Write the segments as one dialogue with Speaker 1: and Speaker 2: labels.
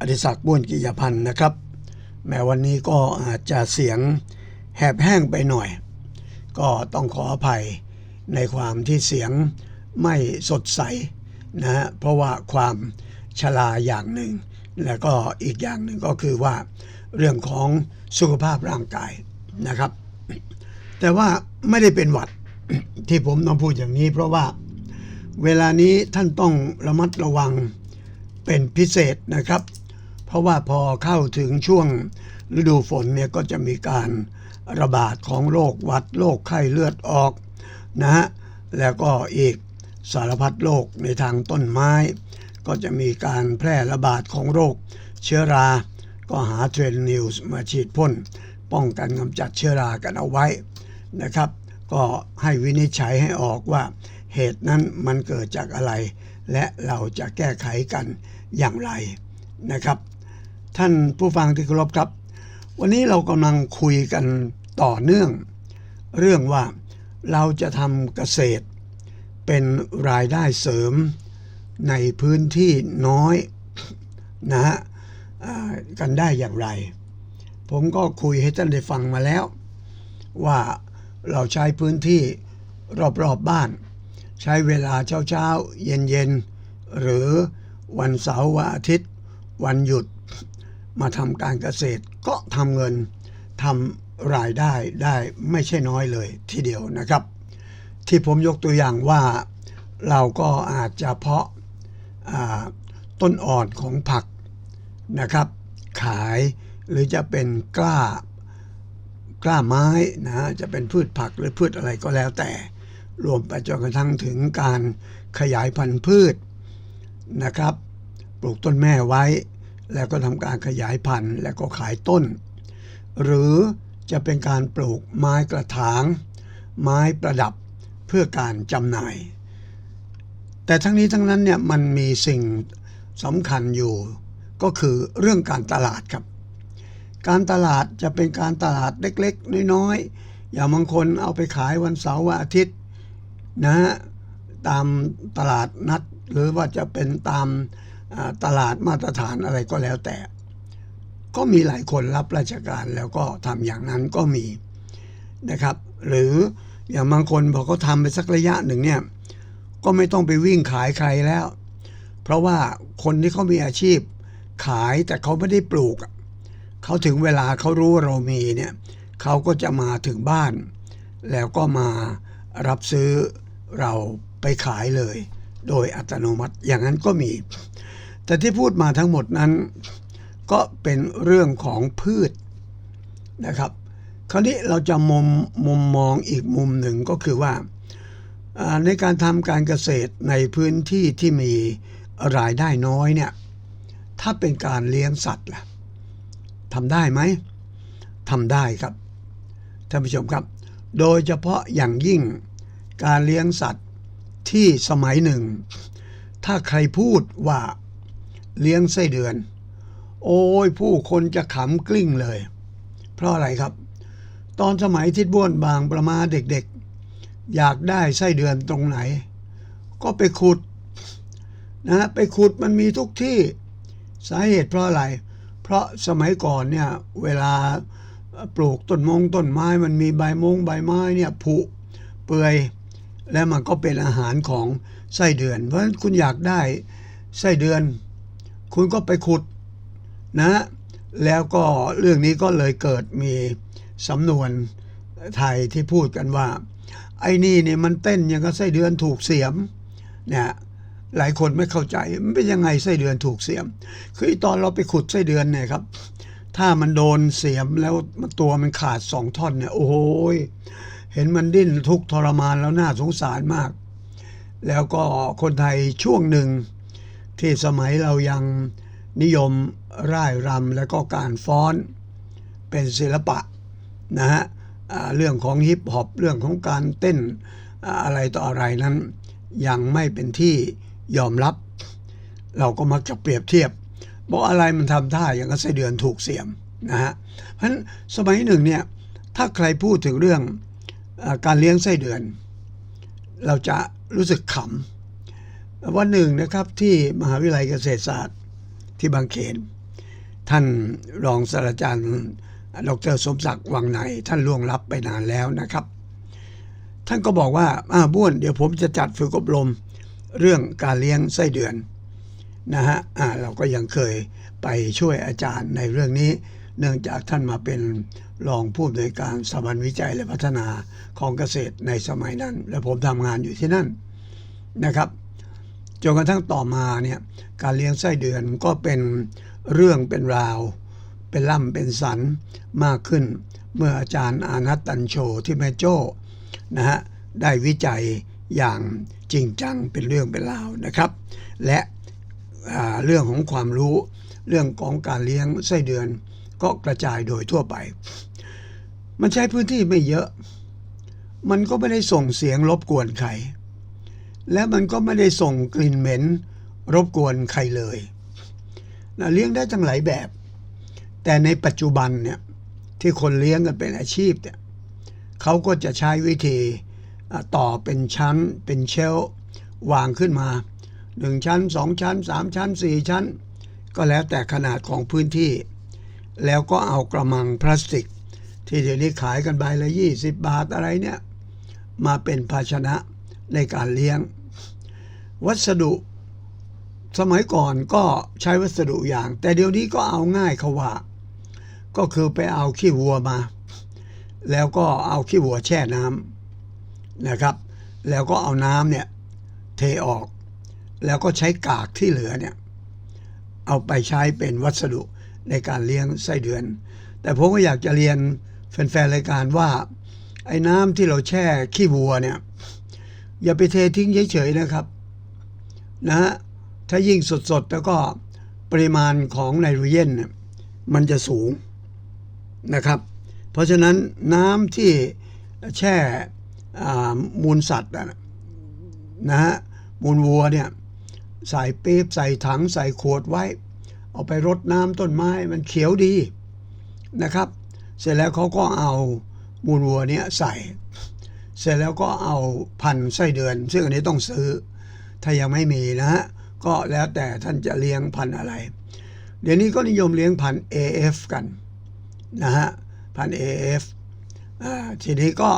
Speaker 1: อดิศักดิ์บ้วนกิยพันธ์นะครับ แม้วันนี้ก็อาจจะเสียงแหบแห้งไปหน่อย ก็ต้องขออภัยในความที่เสียงไม่สดใสนะฮะเพราะว่าความชราอย่างหนึ่ง แล้วก็อีกอย่างหนึ่งก็คือว่าเรื่องของสุขภาพร่างกายนะครับ แต่ว่าไม่ได้เป็นหวัดที่ผมต้องพูดอย่างนี้ เพราะว่าเวลานี้ท่านต้องระมัดระวังเป็นพิเศษนะครับ เพราะว่าพอเข้าถึงช่วงฤดูฝนเนี่ยก็จะมีการระบาดของโรคหวัดโรคไข้เลือดออกนะฮะแล้วก็อีกสารพัดโรคในทางต้นไม้ ก็จะมีการแพร่ระบาดของโรค เชื้อรา ก็หาเทรนนิวส์มาฉีดพ่น ป้องกันกำจัดเชื้อรากันเอาไว้นะครับ ก็ให้วินิจฉัยให้ออกว่า เหตุนั้นมันเกิดจากอะไร และเราจะแก้ไขกันอย่างไรนะครับ ท่านผู้ฟังที่เคารพครับ วันนี้เรากำลังคุยกันต่อเนื่อง เรื่องว่าเราจะทำเกษตร เป็นรายได้เสริมในพื้นที่น้อยนะฮะกันได้อย่างไร ผมก็คุยให้ท่านได้ฟังมาแล้ว ว่าเราใช้พื้นที่รอบๆบบ้าน ใช้เวลาเช้าๆ เย็นๆ หรือวันเสาร์วันอาทิตย์ วันหยุด มาทำการเกษตรก็ทำเงินทำรายได้ได้ไม่ใช่น้อยเลยทีเดียวนะครับ ที่ผมยกตัวอย่างว่าเราก็อาจจะเพาะาต้นอ่อนของผักนะครับ ขายหรือจะเป็นกล้ากล้าไม้นะจะเป็นพืชผักหรือพืชอะไรก็แล้วแต่ รวมไปจนกระทั่งถึงการขยายพันธุ์พืชนะครับ ปลูกต้นแม่ไว้ แล้วก็ทำการขยายพันธุ์แล้วก็ขายต้น หรือจะเป็นการปลูกไม้กระถาง ไม้ประดับเพื่อการจำหน่าย แต่ทั้งนี้ทั้งนั้นเนี่ยมันมีสิ่งสำคัญอยู่ ก็คือเรื่องการตลาดครับ การตลาดจะเป็นการตลาดเล็กๆ น้อยๆ อย่างบางคนเอาไปขายวันเสาร์วันอาทิตย์นะฮะตามตลาดนัดหรือว่าจะเป็นตาม ตลาดมาตรฐานอะไรก็แล้วแต่ ก็มีหลายคนรับราชการแล้วก็ทำอย่างนั้นก็มีนะครับ หรืออย่างบางคนพอเขาทำไปสักระยะหนึ่งเนี่ยก็ไม่ต้องไปวิ่งขายใครแล้ว เพราะว่าคนที่เขามีอาชีพขายแต่เขาไม่ได้ปลูก เขาถึงเวลาเขารู้ว่าเรามีเนี่ยเขาก็จะมาถึงบ้าน แล้วก็มารับซื้อเราไปขายเลย โดยอัตโนมัติอย่างนั้นก็มี แต่ที่พูดมาทั้งหมดนั้น ก็เป็นเรื่องของพืชนะครับ คราวนี้เราจะมุมมุมมองอีกมุมหนึ่งก็คือว่าอ่าในการทำการเกษตรในพื้นที่ที่มีรายได้น้อยเนี่ยถ้าเป็นการเลี้ยงสัตว์ล่ะทำได้ไหมทำได้ครับท่านผู้ชมครับ โดยเฉพาะอย่างยิ่งการเลี้ยงสัตว์ที่สมัยหนึ่ง ถ้าใครพูดว่า เลี้ยงไส้เดือน โอ้ยผู้คนจะขำกลิ้งเลย เพราะอะไรครับ ตอนสมัยทิดบ้วนบางประมาเด็กๆ อยากได้ไส้เดือนตรงไหน ก็ไปขุดนะไปขุดมันมีทุกที่สาเหตุเพราะอะไร เพราะสมัยก่อนเนี่ยเวลาปลูกต้นมงต้นไม้มันมีใบมงใบไม้เนี่ยผุเปื่อย และมันก็เป็นอาหารของไส้เดือน เพราะฉะนั้นคุณอยากได้ไส้เดือน คุณก็ไปขุดนะ แล้วก็เรื่องนี้ก็เลยเกิดมีสำนวนไทยที่พูดกันว่า ไอ้นี่เนี่ยมันเต้นย่างกับไส้เดือนถูกเสียมเนี่ยหลายคนไม่เข้าใจมันเป็นยังไงไส้เดือนถูกเสียม คือตอนเราไปขุดไส้เดือนเนี่ยครับ ถ้ามันโดนเสียมแล้วมันตัวมันขาดสองท่อนเนี่ย โอ้โหยเห็นมันดิ้นทุกทรมานแล้วน่าสงสารมาก แล้วก็คนไทยช่วงหนึ่ง ที่สมัยเรายังนิยมร่ายรำแล้วก็การฟ้อนเป็นศิลปะนะฮะเรื่องของฮิปฮอปเรื่องของการเต้นอะไรต่ออะไรนั้น ยังไม่เป็นที่ยอมรับ เราก็มักจะเปรียบเทียบบอกอะไรมันทำท่าอย่างกับไส้เดือนถูกเสียมนะฮะเพราะฉะนั้นสมัยหนึ่งเนี่ยถ้าใครพูดถึงเรื่องอการเลี้ยงไส้เดือน เราจะรู้สึกขำ วันหนึ่งนะครับที่มหาวิทยาลัยเกษตรศาสตร์ที่บางเขน ท่านรองศาสตราจารย์ดรสมศักดิ์วังในท่านล่วงลับไปนานแล้วนะครับ ท่านก็บอกว่าอ่าบ้วนเดี๋ยวผมจะจัดฝึกอบรมเรื่องการเลี้ยงไส้เดือนนะฮะอ่าเราก็ยังเคยไปช่วยอาจารย์ในเรื่องนี้ เนื่องจากท่านมาเป็นรองผู้อำนวยการสถาบันวิจัยและพัฒนาของเกษตรในสมัยนั้น และผมทำงานอยู่ที่นั่นนะครับ จนกระทั่งต่อมาเนี่ยการเลี้ยงไส้เดือนก็เป็นเรื่องเป็นราว เป็นล่ำเป็นสันมากขึ้น เมื่ออาจารย์อานัตตันโชที่แม่โจ้นะฮะได้วิจัยอย่างจริงจังเป็นเรื่องเป็นราวนะครับ และเรื่องของความรู้เรื่องของการเลี้ยงไส้เดือนก็กระจายโดยทั่วไป มันใช้พื้นที่ไม่เยอะ มันก็ไม่ได้ส่งเสียงรบกวนใคร และมันก็ไม่ได้ส่งกลิ่นเหม็น รบกวนใครเลยนะเลี้ยงได้ทั้งหลายแบบ แต่ในปัจจุบันเนี่ยที่คนเลี้ยงกันเป็นอาชีพเนี่ยเขาก็จะใช้วิธีต่อเป็นชั้นเป็นเชลวางขึ้นมาหนึ่งชั้นสองชั้นสามชั้นสี่ชั้น ก็แล้วแต่ขนาดของพื้นที่ แล้วก็เอากระมังพลาสติก ที่เดี๋ยวนี้ขายกันใบละ 20 บาทอะไรเนี่ย มาเป็นภาชนะ ในการเลี้ยง วัสดุสมัยก่อนก็ใช้วัสดุอย่าง แต่เดี๋ยวนี้ก็เอาง่ายเขาว่า ก็คือไปเอาขี้วัวมา แล้วก็เอาขี้วัวแช่น้ำนะครับ แล้วก็เอาน้ำเนี่ยเทออก แล้วก็ใช้กากที่เหลือเนี่ยเอาไปใช้เป็นวัสดุในการเลี้ยงไส้เดือน แต่ผมก็อยากจะเรียนแฟนๆรายการว่า ไอ้น้ำที่เราแช่ขี้วัวเนี่ย อย่าไปเททิ้งเฉยๆนะครับนะฮะถ้ายิ่งสดๆ แล้วก็ปริมาณของไนโตรเจนเนี่ยมันจะสูงนะครับ เพราะฉะนั้นน้ำที่แช่มูลสัตว์นะฮะมูลวัวเนี่ยใส่ปี๊บใส่ถังใส่ขวดไว้ เอาไปรดน้ำต้นไม้มันเขียวดีนะครับ เสร็จแล้วเขาก็เอามูลวัวเนี่ยใส่ เสร็จแล้วก็เอาพันธุ์ไส้เดือน ซึ่งอันนี้ต้องซื้อ ถ้ายังไม่มีนะฮะ ก็แล้วแต่ท่านจะเลี้ยงพันธุ์อะไร เดี๋ยวนี้ก็นิยมเลี้ยงพันธุ์ AF กันนะฮะ พันธุ์ AF อ่าทีนี้ก็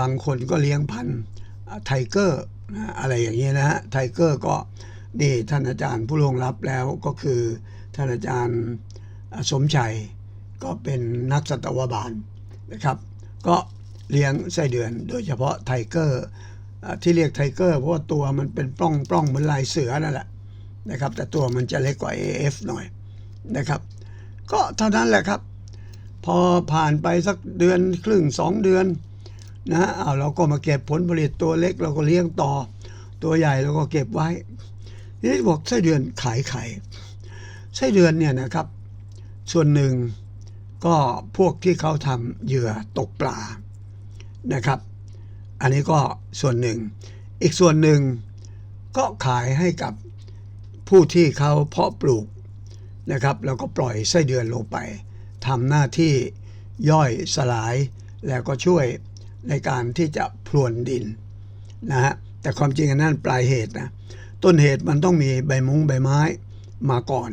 Speaker 1: บางคนก็เลี้ยงพันธุ์ไทเกอร์อะไรอย่างนี้นะฮะ ไทเกอร์ก็นี่ท่านอาจารย์ผู้ลงรับแล้วก็คือท่านอาจารย์สมชัยก็เป็นนักสัตวบาลนะครับ ก็ เลี้ยงไส้เดือน โดยเฉพาะไทเกอร์ที่เรียกไทเกอร์เพราะว่าตัวมันเป็นปล้องปล้องเหมือนลายเสือนั่นแหละนะครับ แต่ตัวมันจะเล็กกว่า AF หน่อยนะครับ ก็เท่านั้นแหละครับ พอผ่านไปสักเดือนครึ่งสองเดือนนะเอาเราก็มาเก็บผลผลิตตัวเล็กเราก็เลี้ยงต่อ ตัวใหญ่เราก็เก็บไว้ทีนี่บอกไส้เดือนขายไข่ไส้เดือนเนี่ยนะครับ ส่วนหนึ่งก็พวกที่เขาทำเหยื่อตกปลา นะครับ อันนี้ก็ส่วนหนึ่ง อีกส่วนหนึ่งก็ขายให้กับผู้ที่เขาเพาะปลูกนะครับ แล้วก็ปล่อยไส้เดือนลงไปทำหน้าที่ย่อยสลาย แล้วก็ช่วยในการที่จะพรวนดินนะฮะแต่ความจริงอันนั้นปลายเหตุนะต้นเหตุมันต้องมีใบมุ้งใบไม้มาก่อน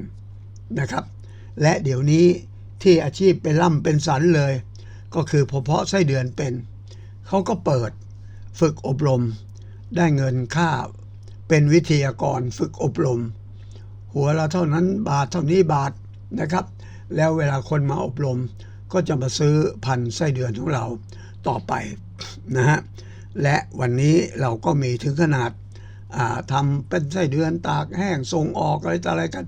Speaker 1: นะครับ และเดี๋ยวนี้ที่อาชีพเป็นล่ำเป็นสันเลย ก็คือพอเพาะไส้เดือนเป็น เขาก็เปิดฝึกอบรม ได้เงินค่าเป็นวิทยากรฝึกอบรม หัวละเท่านั้นบาทเท่านี้บาทนะครับ แล้วเวลาคนมาอบรม ก็จะมาซื้อพันไส้เดือนของเราต่อไปนะฮะและวันนี้เราก็มีถึงขนาดาทำเป็นไส้เดือนตากแห้งส่งออกอะไรต่ออะไรกัน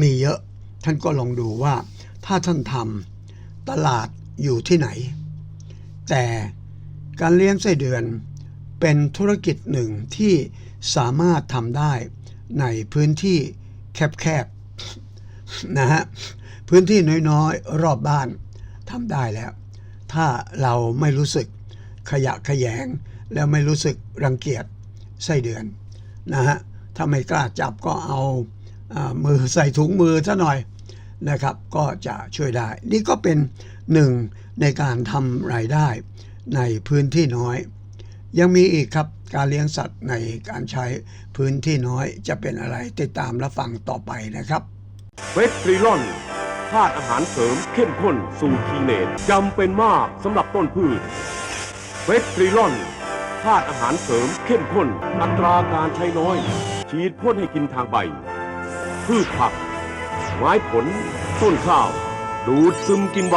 Speaker 1: มีเยอะ ท่านก็ลองดูว่า ถ้าท่านทำตลาดอยู่ที่ไหน แต่ การเลี้ยงไส้เดือนเป็นธุรกิจหนึ่งที่สามารถทำได้ในพื้นที่แคบๆนะฮะพื้นที่น้อยๆ รอบบ้านทำได้แล้ว ถ้าเราไม่รู้สึกขยะขยง แล้วไม่รู้สึกรังเกียจไส้เดือนนะฮะถ้าไม่กล้าจับก็เอาอามือใส่ถุงมือซะหน่อยนะครับ ก็จะช่วยได้ นี่ก็เป็นหนึ่งในการทำรายได้ ในพื้นที่น้อย ยังมีอีกครับการเลี้ยงสัตว์ในการใช้พื้นที่น้อยจะเป็นอะไรติดตามรับฟังต่อไปนะครับ
Speaker 2: เฟสตรีลอนธาตุอาหารเสริมเข้มข้นสู่คีเนตจำเป็นมากสำหรับต้นพืชเฟสตรีลอนธาตุอาหารเสริมเข้มข้น อัตราการใช้น้อย ฉีดพ่นให้กินทางใบ พืชผัก ไม้ผล ต้นข้าว ดูดซึมกินใบ